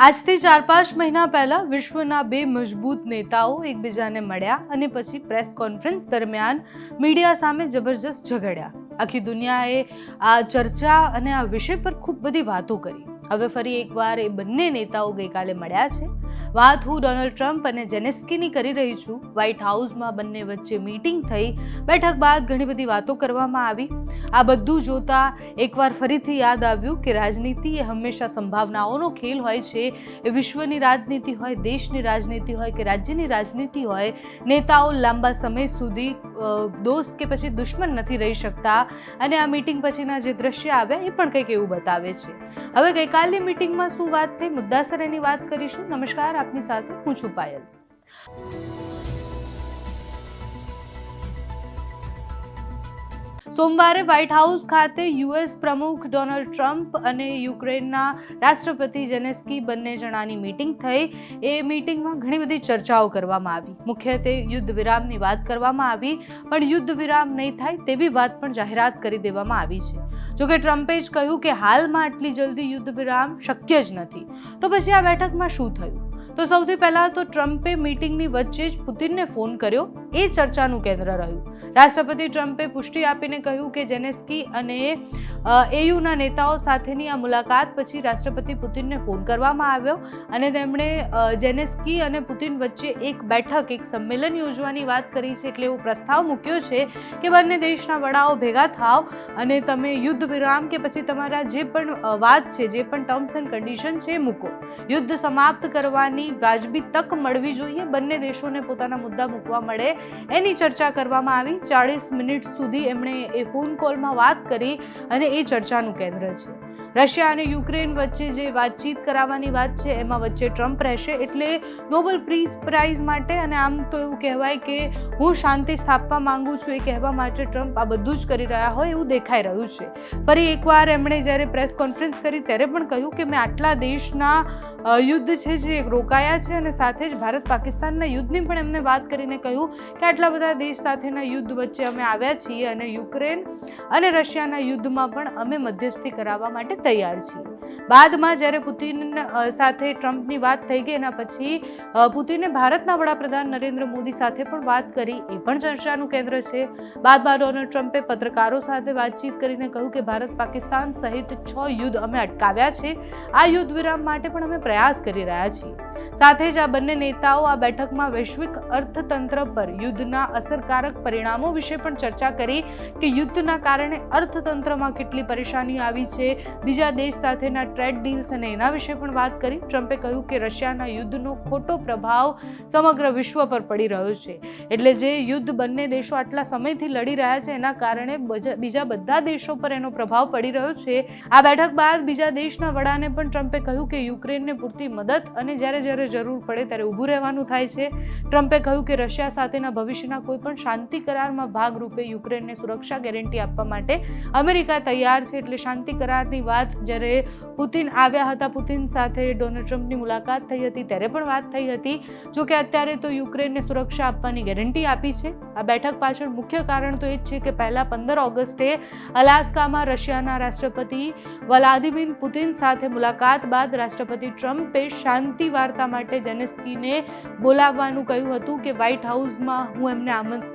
આજથી ચાર પાંચ મહિના પહેલા વિશ્વના બે મજબૂત નેતાઓ એકબીજાને મળ્યા અને પછી પ્રેસ કોન્ફરન્સ દરમિયાન મીડિયા સામે જબરજસ્ત ઝઘડ્યા. આખી દુનિયાએ આ ચર્ચા અને આ વિષય પર ખૂબ બધી વાતો કરી. હવે ફરી એકવાર એ બંને નેતાઓ ગઈકાલે મળ્યા છે. વાત હું ડોનાલ્ડ ટ્રમ્પ અને જેનેસ્કીની કરી રહી છું. વ્હાઇટ હાઉસમાં બંને વચ્ચે મીટિંગ થઈ. બેઠક બાદ ઘણી બધી વાતો કરવામાં આવી. આ બધું જોતા એકવાર ફરીથી યાદ આવ્યું કે રાજનીતિ એ હંમેશા સંભાવનાઓનો ખેલ હોય છે. એ વિશ્વની રાજનીતિ હોય, દેશની રાજનીતિ હોય કે રાજ્યની રાજનીતિ હોય, નેતાઓ લાંબા સમય સુધી દોસ્ત કે પછી દુશ્મન નથી રહી શકતા અને આ મીટિંગ પછીના જે દ્રશ્ય આવ્યા એ પણ કંઈક એવું બતાવે છે. હવે ગઈકાલની મીટિંગમાં શું વાત થઈ? મુદ્દાસર એની વાત કરીશું. નમસ્કાર, આપની સાથે હું છું પાયલ. સોમવારે વ્હાઇટ હાઉસ ખાતે યુએસ પ્રમુખ ડોનાલ્ડ ટ્રમ્પ અને યુક્રેનના રાષ્ટ્રપતિ જેનેસ્કી બંને જણાની મીટિંગ થઈ. એ મીટિંગમાં ઘણી બધી ચર્ચાઓ કરવામાં આવી. મુખ્યત્વે યુદ્ધ વિરામની વાત કરવામાં આવી, પણ યુદ્ધ વિરામ નહીં થાય તેવી વાત પણ જાહેરાત કરી દેવામાં આવી છે. જોકે ટ્રમ્પે જ કહ્યું કે હાલમાં આટલી જલ્દી યુદ્ધ વિરામ શક્ય જ નથી. તો પછી આ બેઠકમાં શું થયું? તો સૌથી પહેલાં તો ટ્રમ્પે મીટિંગની વચ્ચે જ પુતિનને ફોન કર્યો. એ ચર્ચાનું કેન્દ્ર રહ્યું. રાષ્ટ્રપતિ ટ્રમ્પે પુષ્ટિ આપીને કહ્યું કે જેનેસ્કી અને એયુના નેતાઓ સાથેની આ મુલાકાત પછી રાષ્ટ્રપતિ પુતિનને ફોન કરવામાં આવ્યો અને તેમણે જેનેસ્કી અને પુતિન વચ્ચે એક બેઠક, એક સંમેલન યોજવાની વાત કરી છે એટલે એવો પ્રસ્તાવ મૂક્યો છે કે બંને દેશના વડાઓ ભેગા થાવ અને તમે યુદ્ધ વિરામ કે પછી તમારા જે પણ વાત છે, જે પણ ટર્મ્સ એન્ડ કન્ડિશન છે મૂકો. યુદ્ધ સમાપ્ત કરવાની વાજબી તક મળવી જોઈએ. બંને દેશોને પોતાના મુદ્દા મૂકવા મળે એની ચર્ચા કરવામાં આવી. ચાળીસ મિનિટ સુધી એમણે એ ફોન કોલમાં વાત કરી અને એ ચર્ચાનું કેન્દ્ર છે. રશિયા અને યુક્રેન વચ્ચે જે વાતચીત કરાવવાની વાત છે, એમાં વચ્ચે ટ્રમ્પ રહેશે એટલે નોબલ પ્રીઝ પ્રાઇઝ માટે અને આમ તો એવું કહેવાય કે હું શાંતિ સ્થાપવા માંગુ છું એ કહેવા માટે ટ્રમ્પ આ બધું જ કરી રહ્યા હોય એવું દેખાઈ રહ્યું છે. ફરી એકવાર એમણે જ્યારે પ્રેસ કોન્ફરન્સ કરી ત્યારે પણ કહ્યું કે મેં આટલા દેશના યુદ્ધ છે જે રોકાયા છે અને સાથે જ ભારત પાકિસ્તાનના યુદ્ધની પણ એમને વાત કરીને કહ્યું કે આટલા બધા દેશ સાથેના યુદ્ધ વચ્ચે અમે આવ્યા છીએ અને યુક્રેન અને રશિયાના યુદ્ધમાં પણ અમે મધ્યસ્થી કરાવવા માટે તૈયાર છીએ બાદમાં જ્યારે પુતિન સાથે ટ્રમ્પની વાત થઈ ગઈ એના પછી પુતિને ભારતના વડાપ્રધાન નરેન્દ્ર મોદી સાથે પણ વાત કરી, એ પણ ચર્ચાનું કેન્દ્ર છે. બાદમાં ડોનાલ્ડ ટ્રમ્પે પત્રકારો સાથે વાતચીત કરીને કહ્યું કે ભારત પાકિસ્તાન સહિત છ યુદ્ધ અમે અટકાવ્યા છે. આ યુદ્ધ વિરામ માટે પણ અમે પ્રયાસ કરી રહ્યા છીએ. સાથે જ આ બંને નેતાઓ આ બેઠકમાં વૈશ્વિક અર્થતંત્ર પર યુદ્ધના અસરકારક પરિણામો વિશે પણ ચર્ચા કરી કે યુદ્ધના કારણે અર્થતંત્રમાં કેટલી પરેશાની આવી છે. બીજા દેશ સાથેના ટ્રેડ ડીલ્સ અને એના વિશે પણ વાત કરી. ટ્રમ્પે કહ્યું કે રશિયાના યુદ્ધનો ખોટો પ્રભાવ સમગ્ર વિશ્વ પર પડી રહ્યો છે. એટલે જે યુદ્ધ બંને દેશો આટલા સમયથી લડી રહ્યા છે, એના કારણે બજ- બધા દેશો પર એનો પ્રભાવ પડી રહ્યો છે. આ બેઠક બાદ બીજા દેશના વડાને પણ ટ્રમ્પે કહ્યું કે યુક્રેનને પૂરતી મદદ અને જ્યારે જ્યારે જરૂર પડે ત્યારે ઊભું રહેવાનું થાય છે. ટ્રમ્પે કહ્યું કે રશિયા સાથેના ભવિષ્યના કોઈ પણ શાંતિ કરારમાં ભાગરૂપે યુક્રેનને સુરક્ષા ગેરંટી આપવા માટે અમેરિકા તૈયાર છે એટલે શાંતિ કરારની વાત જ્યારે પુતિન આવ્યા હતા, પુતિન સાથે ડોનાલ્ડ ટ્રમ્પની મુલાકાત થઈ હતી, ત્યારે પણ વાત થઈ હતી. જો કે અત્યારે તો યુક્રેનને સુરક્ષા આપવાની ગેરંટી આપી છે. આ બેઠક પાછળ મુખ્ય કારણ તો એ જ છે કે પહેલા પંદર ઓગસ્ટે અલાસ્કામાં રશિયાના રાષ્ટ્રપતિ વ્લાદિમીર પુતિન સાથે મુલાકાત બાદ રાષ્ટ્રપતિ ટ્રમ્પે શાંતિ વાર્તા માટે જેનેસ્કીને બોલાવવાનું કહ્યું હતું કે વ્હાઇટ હાઉસમાં હું એમને આમંત્રણ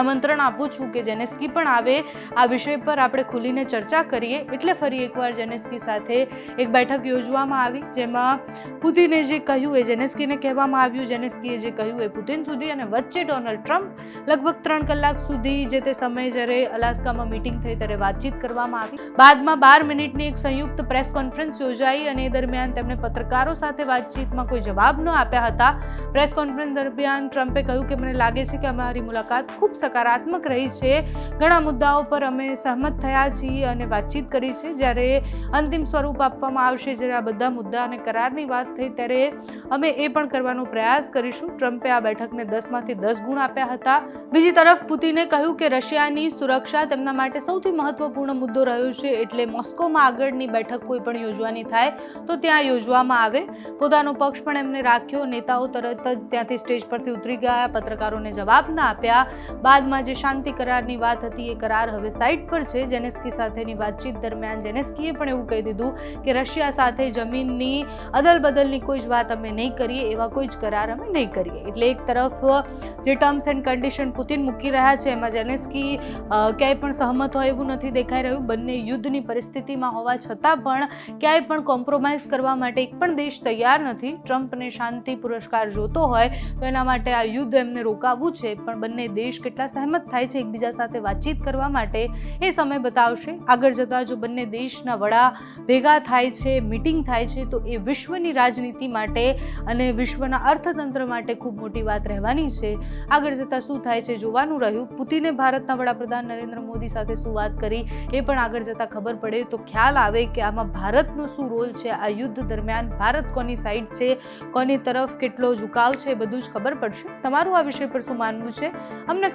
આમંત્રણ આપું છું કે જેનેસ્કી પણ આવે. આ વિષય પર આપણે ખુલીને ચર્ચા કરીએ. એટલે ફરી એકવાર જેનેસ્કી સાથે એક બેઠક યોજવામાં આવી, જેમાં પુતિને જે કહ્યું, એ જેનેસ્કીને કહેવામાં આવ્યું. જેનેસ્કીએ જે કહ્યું, એ પુતિન સુધી અને વચ્ચે ડોનાલ્ડ ટ્રમ્પ લગભગ ત્રણ કલાક સુધી જે તે સમયે જ્યારે અલાસ્કામાં મીટિંગ થઈ ત્યારે વાતચીત કરવામાં આવી. બાદમાં બાર મિનિટની એક સંયુક્ત પ્રેસ કોન્ફરન્સ યોજાઈ અને એ દરમિયાન તેમણે પત્રકારો સાથે વાતચીતમાં કોઈ જવાબ ન આપ્યા હતા. પ્રેસ કોન્ફરન્સ દરમિયાન ટ્રમ્પે કહ્યું કે, મને લાગે છે કે અમારી મુલાકાત ખૂબ સકારાત્મક રહી છે. ઘણા મુદ્દાઓ પર અમે સહમત થયા છીએ અને વાતચીત કરી છે. જ્યારે અંતિમ સ્વરૂપ આપવામાં આવશે, જ્યારે આ બધા મુદ્દા અને કરારની વાત થઈ, ત્યારે અમે એ પણ કરવાનો પ્રયાસ કરીશું. ટ્રમ્પે આ બેઠકને દસમાંથી દસ ગુણ આપ્યા હતા. બીજી તરફ, પુતિને કહ્યું કે રશિયાની સુરક્ષા તેમના માટે સૌથી મહત્વપૂર્ણ મુદ્દો રહ્યો છે, એટલે મોસ્કોમાં આગળની બેઠક કોઈ પણ યોજવાની થાય, તો ત્યાં યોજવામાં આવે. પોતાનો પક્ષ પણ એમને રાખ્યો. નેતાઓ તરત જ ત્યાંથી સ્ટેજ પરથી ઉતરી ગયા. પત્રકારોને જવાબ ના આપ્યા. બાદમાં જે શાંતિ કરારની વાત હતી એ કરાર હવે સાઇટ પર છે. જેનેસ્કી સાથેની વાતચીત દરમિયાન જેનેસ્કીએ પણ એવું કહી દીધું કે રશિયા સાથે જમીનની અદલ બદલની કોઈ જ વાત અમે નહીં કરીએ, એવા કોઈ જ કરાર અમે નહીં કરીએ. એટલે એક તરફ જે ટર્મ્સ એન્ડ કન્ડિશન પુતિન મૂકી રહ્યા છે, એમાં જેનેસ્કી ક્યાંય પણ સહમત હોય એવું નથી દેખાઈ રહ્યું. બંને યુદ્ધની પરિસ્થિતિમાં હોવા છતાં પણ ક્યાંય પણ કોમ્પ્રોમાઇઝ કરવા માટે એક પણ દેશ તૈયાર નથી. ટ્રમ્પને શાંતિ પુરસ્કાર જોતો હોય તો એના માટે આ યુદ્ધ એમને રોકાવવું છે. પણ બંને દેશ કેટલા સહેમત થાય છે એકબીજા સાથે વાતચીત કરવા માટે, એ સમય બતાવશે. આગળ જતાં જો બંને દેશના વડા ભેગા થાય છે, મિટિંગ થાય છે, તો એ વિશ્વની રાજનીતિ માટે અને વિશ્વના અર્થતંત્ર માટે ખૂબ મોટી વાત રહેવાની છે. આગળ જતાં શું થાય છે જોવાનું રહ્યું. પુતિને ભારતના વડાપ્રધાન નરેન્દ્ર મોદી સાથે શું વાત કરી, એ પણ આગળ જતાં ખબર પડે. તો ખ્યાલ આવે કે આમાં ભારતનો શું રોલ છે? આ યુદ્ધ દરમિયાન ભારત કોની સાઈડ છે? કોની તરફ કેટલો ઝુકાવ છે? બધું જ ખબર પડશે. તમારું આ વિષય પર શું માનવું છે? અમને